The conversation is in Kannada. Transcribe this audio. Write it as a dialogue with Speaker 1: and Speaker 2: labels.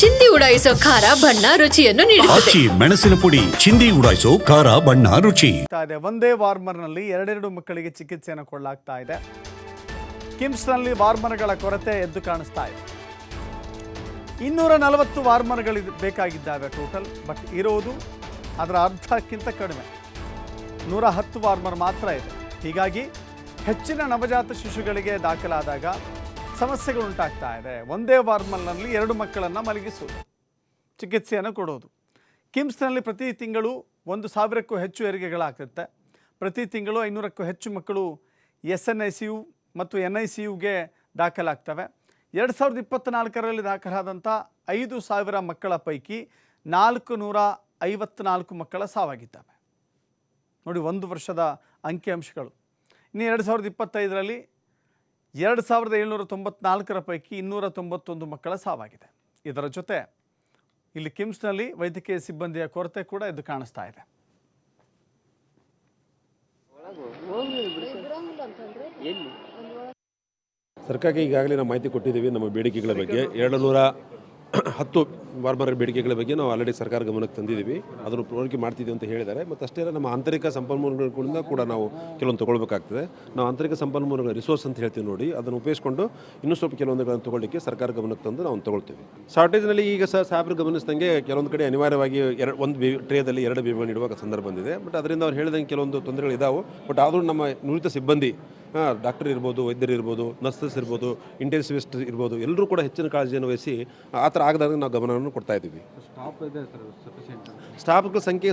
Speaker 1: ಚಿಂದಿ ಉಡಾಯಿಸೋ ಖಾರ ಬಣ್ಣ ರುಚಿಯನ್ನು ನೀಡುತ್ತದೆ.
Speaker 2: ಆಚಿ ಮೆಣಸಿನ ಪುಡಿ ಚಿಂದಿ ಉಡಾಯಿಸೋ ಖಾರ ಬಣ್ಣ ರುಚಿ.
Speaker 3: ಆಗ್ತಾ ಇದೆ. ಒಂದೇ ವಾರ್ಮರ್ನಲ್ಲಿ ಎರಡೆರಡು ಮಕ್ಕಳಿಗೆ ಚಿಕಿತ್ಸೆಯನ್ನು ಕೊಡಲಾಗ್ತಾ ಇದೆ. ಕಿಮ್ಸ್ ಕಿಮ್ಸ್ನಲ್ಲಿ ವಾರ್ಮರ್ಗಳ ಕೊರತೆ ಎದ್ದು ಕಾಣಿಸ್ತಾ ಇದೆ. ಇನ್ನೂರ ನಲವತ್ತು ವಾರ್ಮರ್ಗಳು ಬೇಕಾಗಿದ್ದಾವೆ ಟೋಟಲ್ ಬಟ್ ಇರೋದು ಅದರ ಅರ್ಧಕ್ಕಿಂತ ಕಡಿಮೆ. ನೂರ ಹತ್ತು ವಾರ್ಮರ್ ಮಾತ್ರ ಇದೆ. ಹೀಗಾಗಿ ಹೆಚ್ಚಿನ ನವಜಾತ ಶಿಶುಗಳಿಗೆ ದಾಖಲಾದಾಗ ಸಮಸ್ಯೆಗಳು ಉಂಟಾಗ್ತಾ ಇದೆ. ಒಂದೇ ವಾರ್ಮಲ್ನಲ್ಲಿ ಎರಡು ಮಕ್ಕಳನ್ನು ಮಲಗಿಸುವುದು ಚಿಕಿತ್ಸೆಯನ್ನು ಕೊಡೋದು. ಕಿಮ್ಸ್ನಲ್ಲಿ ಪ್ರತಿ ತಿಂಗಳು ಒಂದು ಸಾವಿರಕ್ಕೂ ಹೆಚ್ಚು ಹೆರಿಗೆಗಳಾಗುತ್ತೆ ಪ್ರತಿ ತಿಂಗಳು ಐನೂರಕ್ಕೂ ಹೆಚ್ಚು ಮಕ್ಕಳು S N I C U ಮತ್ತು ಎನ್ ಐ ಸಿ ಯುಗೆ ದಾಖಲಾಗ್ತವೆ. ಎರಡು ಸಾವಿರದ ಇಪ್ಪತ್ತ್ನಾಲ್ಕರಲ್ಲಿ ದಾಖಲಾದಂಥ ಐದು ಸಾವಿರ ಮಕ್ಕಳ ಪೈಕಿ ನಾಲ್ಕು ನೂರ ಐವತ್ನಾಲ್ಕು ಮಕ್ಕಳ ಸಾವಾಗಿದ್ದಾವೆ. ನೋಡಿ, ಒಂದು ವರ್ಷದ ಅಂಕಿಅಂಶಗಳು. ಇನ್ನು ಎರಡು ಸಾವಿರದ ಇಪ್ಪತ್ತೈದರಲ್ಲಿ ಎರಡು ಸಾವಿರದ ಏಳ್ನೂರ ತೊಂಬತ್ನಾಲ್ಕರ ಪೈಕಿ ಇನ್ನೂರ ತೊಂಬತ್ತೊಂದು ಮಕ್ಕಳ ಸಾವಾಗಿದೆ. ಇದರ ಜೊತೆ ಇಲ್ಲಿ ಕಿಮ್ಸ್ನಲ್ಲಿ ವೈದ್ಯಕೀಯ ಸಿಬ್ಬಂದಿಯ ಕೊರತೆ ಕೂಡ ಇದು ಕಾಣಿಸ್ತಾ ಇದೆ.
Speaker 4: ಸರ್ಕಾರಕ್ಕೆ ಈಗಾಗಲೇ ನಾವು ಮಾಹಿತಿ ಕೊಟ್ಟಿದ್ದೀವಿ ನಮ್ಮ ಬೇಡಿಕೆಗಳ ಬಗ್ಗೆ. ಎರಡು ನೂರ ಹತ್ತು ಬಾರ್ಬರ್ ಬೇಡಿಕೆಗಳ ಬಗ್ಗೆ ನಾವು ಆಲ್ರೆಡಿ ಸರ್ಕಾರ ಗಮನಕ್ಕೆ ತಂದಿದ್ದೀವಿ. ಅದನ್ನು ಪೂರೈಕೆ ಮಾಡ್ತಿದ್ದೀವಿ ಅಂತ ಹೇಳಿದ್ದಾರೆ. ಮತ್ತು ಅಷ್ಟೇ ಅಲ್ಲ, ನಮ್ಮ ಆಂತರಿಕ ಸಂಪನ್ಮೂಲಗಳಿಂದ ಕೂಡ ನಾವು ಕೆಲವೊಂದು ತೊಗೊಳ್ಬೇಕಾಗ್ತದೆ. ನಾವು ಆಂತರಿಕ ಸಂಪನ್ಮೂಲಗಳ ರಿಸೋರ್ಸ್ ಅಂತ ಹೇಳ್ತೀವಿ ನೋಡಿ, ಅದನ್ನು ಉಪಯೋಗಿಸ್ಕೊಂಡು ಇನ್ನೂ ಸ್ವಲ್ಪ ಕೆಲವೊಂದುಗಳನ್ನು ತೊಗೊಳ್ಳಿಕ್ಕೆ ಸರ್ಕಾರ ಗಮನಕ್ಕೆ ತಂದು ನಾವು ತೊಗೊಳ್ತೀವಿ. ಶಾರ್ಟೇಜ್ನಲ್ಲಿ ಈಗ ಸಹ ಸಾಹೇಬ್ರು ಗಮನಿಸಿದಂಗೆ ಕೆಲವೊಂದು ಕಡೆ ಅನಿವಾರ್ಯವಾಗಿ ಎರಡು ಒಂದು ಬಿ ಟ್ರೇದಲ್ಲಿ ಎರಡು ಬೇಬಿಗಳು ನೀಡುವ ಸಂದರ್ಭ ಬಂದಿದೆ. ಬಟ್ ಅದರಿಂದ ಅವ್ರು ಹೇಳಿದಂಗೆ ಕೆಲವೊಂದು ತೊಂದರೆಗಳು ಇದಾವೆ. ಬಟ್ ಆದರೂ ನಮ್ಮ ನುರಿತ ಸಿಬ್ಬಂದಿ ಡಾಕ್ಟರ್ ಇರ್ಬೋದು ವೈದ್ಯರು ಇರ್ಬೋದು ನರ್ಸಸ್ ಇರ್ಬೋದು ಇಂಟೆನ್ಸಿವಿಸ್ಟ್ ಇರ್ಬೋದು ಎಲ್ಲರೂ ಕೂಡ ಹೆಚ್ಚಿನ ಕಾಳಜಿಯನ್ನು ವಹಿಸಿ ಆ ಥರ ಆಗದಾಗ ನಾವು ಗಮನವನ್ನು ಕೊಡ್ತಾ ಇದ್ದೀವಿ. ಸ್ಟಾಫ್ಗಳ ಸಂಖ್ಯೆ